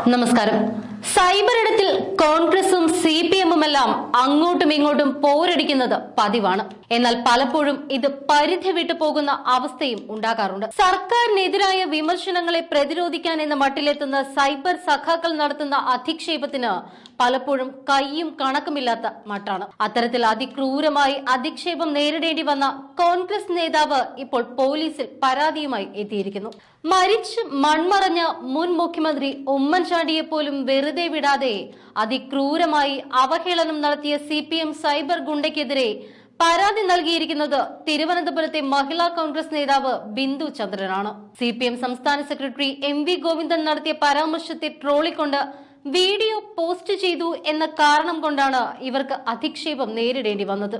നമസ്കാരം. സൈബർ ഇടത്തിൽ കോൺഗ്രസും C P എമ്മുമെല്ലാം അങ്ങോട്ടും ഇങ്ങോട്ടും പോരടിക്കുന്നത് പതിവാണ്. എന്നാൽ പലപ്പോഴും ഇത് പരിധി വിട്ടു പോകുന്ന അവസ്ഥയും ഉണ്ടാകാറുണ്ട്. സർക്കാരിനെതിരായ വിമർശനങ്ങളെ പ്രതിരോധിക്കാൻ എന്ന മട്ടിലെത്തുന്ന സൈബർ സഖാക്കൾ നടത്തുന്ന അധിക്ഷേപത്തിന് പലപ്പോഴും കൈയും കണക്കുമില്ലാത്ത മട്ടാണ്. അത്തരത്തിൽ അതിക്രൂരമായി അധിക്ഷേപം നേരിടേണ്ടി വന്ന കോൺഗ്രസ് നേതാവ് ഇപ്പോൾ പോലീസിൽ പരാതിയുമായി എത്തിയിരിക്കുന്നു. മരിച്ച് മൺമറഞ്ഞ മുൻ മുഖ്യമന്ത്രി ഉമ്മൻചാണ്ടിയെ പോലും വെറുതെ വിടാതെ അതിക്രൂരമായി അവഹേളനം നടത്തിയ സി പി എം സൈബർ ഗുണ്ടയ്ക്കെതിരെ പരാതി നൽകിയിരിക്കുന്നത് തിരുവനന്തപുരത്തെ മഹിളാ കോൺഗ്രസ് നേതാവ് ബിന്ദു ചന്ദ്രനാണ്. സി പി എം സംസ്ഥാന സെക്രട്ടറി എം വി ഗോവിന്ദൻ നടത്തിയ പരാമർശത്തെ ട്രോളിക്കൊണ്ട് വീഡിയോ പോസ്റ്റ് ചെയ്തു എന്ന കാരണം കൊണ്ടാണ് ഇവർക്ക് അധിക്ഷേപം നേരിടേണ്ടി വന്നത്.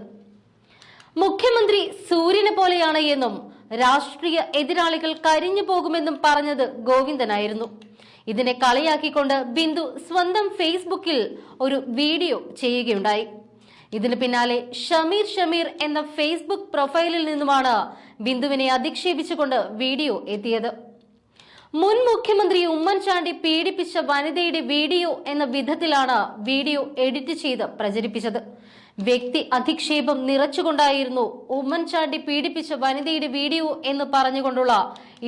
മുഖ്യമന്ത്രി സൂര്യനെ പോലെയാണ് എന്നും രാഷ്ട്രീയ എതിരാളികൾ കരിഞ്ഞു പോകുമെന്നും പറഞ്ഞത് ഗോവിന്ദനായിരുന്നു. ഇതിനെ കളിയാക്കിക്കൊണ്ട് ബിന്ദു സ്വന്തം ഫേസ്ബുക്കിൽ ഒരു വീഡിയോ ചെയ്യുകയുണ്ടായി. ഇതിന് പിന്നാലെ ഷമീർ ഷമീർ എന്ന ഫേസ്ബുക്ക് പ്രൊഫൈലിൽ നിന്നുമാണ് ബിന്ദുവിനെ അധിക്ഷേപിച്ചുകൊണ്ട് വീഡിയോ എത്തിയത്. മുൻ മുഖ്യമന്ത്രി ഉമ്മൻചാണ്ടി പീഡിപ്പിച്ച വനിതയുടെ വീഡിയോ എന്ന വിധത്തിലാണ് വീഡിയോ എഡിറ്റ് ചെയ്ത് പ്രചരിപ്പിച്ചത്. വ്യക്തി അധിക്ഷേപം നിറച്ചുകൊണ്ടായിരുന്നു ഉമ്മൻചാണ്ടി പീഡിപ്പിച്ച വനിതയുടെ വീഡിയോ എന്ന് പറഞ്ഞുകൊണ്ടുള്ള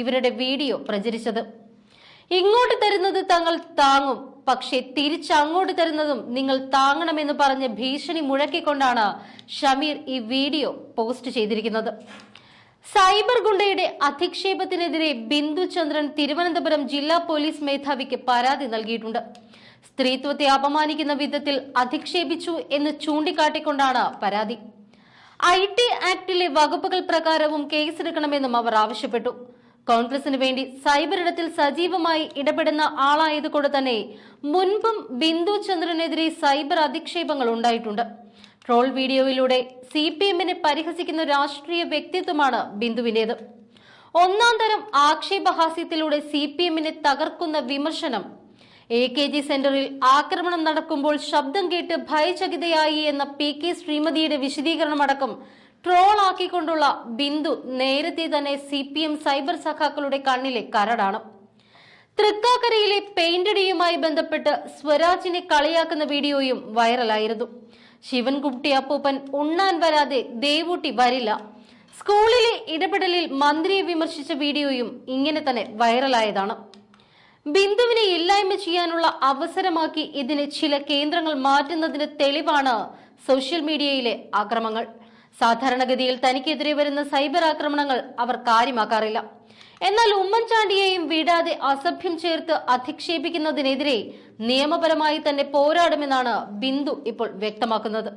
ഇവരുടെ വീഡിയോ പ്രചരിച്ചത്. ഇങ്ങോട്ട് തരുന്നത് തങ്ങൾ താങ്ങും. പക്ഷെ തിരിച്ചങ്ങോട്ട് തരുന്നതും നിങ്ങൾ താങ്ങണമെന്ന് പറഞ്ഞ് ഭീഷണി മുഴക്കിക്കൊണ്ടാണ് ഷമീർ ഈ വീഡിയോ പോസ്റ്റ് ചെയ്തിരിക്കുന്നത്. സൈബർ ഗുണ്ടയുടെ അധിക്ഷേപത്തിനെതിരെ ബിന്ദു ചന്ദ്രൻ തിരുവനന്തപുരം ജില്ലാ പോലീസ് മേധാവിക്ക് പരാതി നൽകിയിട്ടുണ്ട്. സ്ത്രീത്വത്തെ അപമാനിക്കുന്ന വിധത്തിൽ അധിക്ഷേപിച്ചു എന്ന് ചൂണ്ടിക്കാട്ടിക്കൊണ്ടാണ് പരാതി. ഐ ടി ആക്ടിലെ വകുപ്പുകൾ പ്രകാരവും കേസെടുക്കണമെന്നും അവർ ആവശ്യപ്പെട്ടു. കോൺഗ്രസിന് വേണ്ടി സൈബർ ഇടത്തിൽ സജീവമായി ഇടപെടുന്ന ആളായതുകൊണ്ട് തന്നെ മുൻപും ബിന്ദു ചന്ദ്രനെതിരെ സൈബർ അധിക്ഷേപങ്ങൾ ഉണ്ടായിട്ടുണ്ട്. ട്രോൾ വീഡിയോയിലൂടെ സി പി എമ്മിനെ പരിഹസിക്കുന്ന രാഷ്ട്രീയ വ്യക്തിത്വമാണ് ബിന്ദുവിന്റേത് ഒന്നാം തരം ആക്ഷേപഹാസ്യത്തിലൂടെ സി പി എമ്മിനെ തകർക്കുന്ന വിമർശനം. എ കെ ജി സെന്ററിൽ ആക്രമണം നടക്കുമ്പോൾ ശബ്ദം കേട്ട് ഭയചകിതയായി എന്ന പി കെ ശ്രീമതിയുടെ വിശദീകരണമടക്കം ട്രോൾ ആക്കിക്കൊണ്ടുള്ള ബിന്ദു നേരത്തെ തന്നെ സി പി എം സൈബർ സഖാക്കളുടെ കണ്ണിലെ കരടാണ്. തൃക്കാക്കരയിലെ പെയിന്റടിയുമായി ബന്ധപ്പെട്ട് സ്വരാജിനെ കളിയാക്കുന്ന വീഡിയോയും വൈറലായിരുന്നു. ശിവൻകുട്ടി അപ്പൂപ്പൻ ഉണ്ണാൻ വരാതെ ദേവൂട്ടി വരില്ല. സ്കൂളിലെ ഇടപെടലിൽ മന്ത്രിയെ വിമർശിച്ച വീഡിയോയും ഇങ്ങനെ തന്നെ വൈറലായതാണ്. ബിന്ദുവിനെ ഇല്ലായ്മ ചെയ്യാനുള്ള അവസരമാക്കി ഇതിന് ചില കേന്ദ്രങ്ങൾ മാറ്റുന്നതിന് തെളിവാണ് സോഷ്യൽ മീഡിയയിലെ ആക്രമങ്ങൾ സാധാരണഗതിയിൽ തനിക്കെതിരെ വരുന്ന സൈബർ ആക്രമണങ്ങൾ അവർ കാര്യമാക്കാറില്ല. എന്നാൽ ഉമ്മൻചാണ്ടിയെയും വിടാതെ അസഭ്യം ചേർത്ത് അധിക്ഷേപിക്കുന്നതിനെതിരെ നിയമപരമായി തന്നെ പോരാടുമെന്നാണ് ബിന്ദു ഇപ്പോൾ വ്യക്തമാക്കുന്നത്.